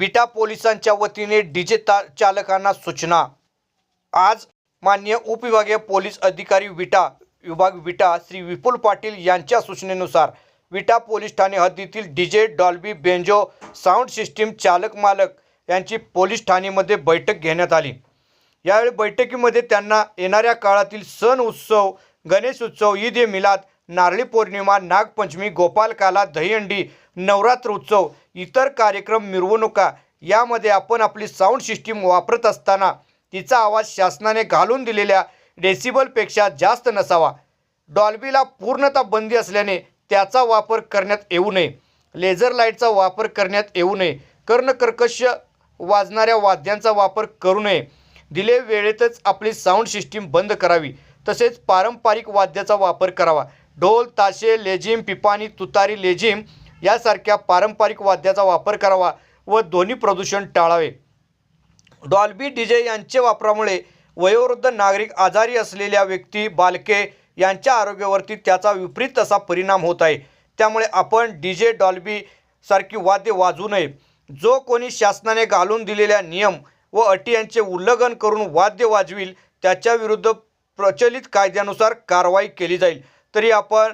विटा पोलिसांच्या वतीने डीजे ता चालकांना सूचना. आज मान्य उपविभागीय पोलीस अधिकारी विटा विभाग विटा श्री विपुल पाटील यांच्या सूचनेनुसार विटा पोलीस ठाणे हद्दीतील DJ Dolby banjo sound system चालक मालक यांची पोलीस ठाणेमध्ये बैठक घेण्यात आली. यावेळी बैठकीमध्ये त्यांना येणाऱ्या काळातील सण उत्सव गणेश उत्सव ईद ए मिलाद नारळी पौर्णिमा नागपंचमी गोपालकाला दहीहंडी नवरात्र उत्सव इतर कार्यक्रम मिरवणुका यामध्ये आपण आपली साऊंड सिस्टीम वापरत असताना तिचा आवाज शासनाने घालून दिलेल्या डेसिबलपेक्षा जास्त नसावा. डॉल्बीला पूर्णतः बंदी असल्याने त्याचा वापर करण्यात येऊ नये. लेझर लाईटचा वापर करण्यात येऊ नये. कर्णकर्कश वाजणाऱ्या वाद्यांचा वापर करू नये. दिले वेळेतच आपली साऊंड सिस्टीम बंद करावी. तसेच पारंपरिक वाद्याचा वापर करावा. ढोल ताशे लेझिम पिपाणी तुतारी लेझिम यासारख्या पारंपरिक वाद्याचा वापर करावा व ध्वनी प्रदूषण टाळावे. डॉल्बी डीजे यांच्या वापरामुळे वयोवृद्ध नागरिक आजारी असलेल्या व्यक्ती बालके यांच्या आरोग्यावरती त्याचा विपरीत असा परिणाम होत आहे. त्यामुळे आपण डी जे डॉल्बी सारखी वाद्य वाजू नये. जो कोणी शासनाने घालून दिलेल्या नियम व अटी यांचे उल्लंघन करून वाद्य वाजवील त्याच्याविरुद्ध प्रचलित कायद्यानुसार कारवाई केली जाईल. तरी आपण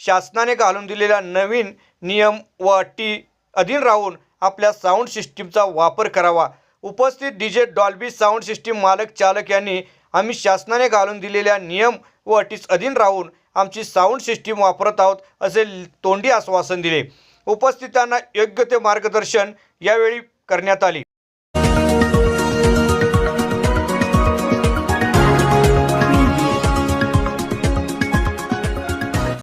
शासनाने घालून दिलेल्या नवीन नियम व अटी अधीन राहून आपल्या साऊंड सिस्टीमचा वापर करावा. उपस्थित D J Dolby sound system मालक चालक यांनी आम्ही शासनाने घालून दिलेल्या नियम व अटीस अधीन राहून आमची साऊंड सिस्टीम वापरत आहोत असे तोंडी आश्वासन दिले. उपस्थितांना योग्य ते मार्गदर्शन यावेळी करण्यात आले.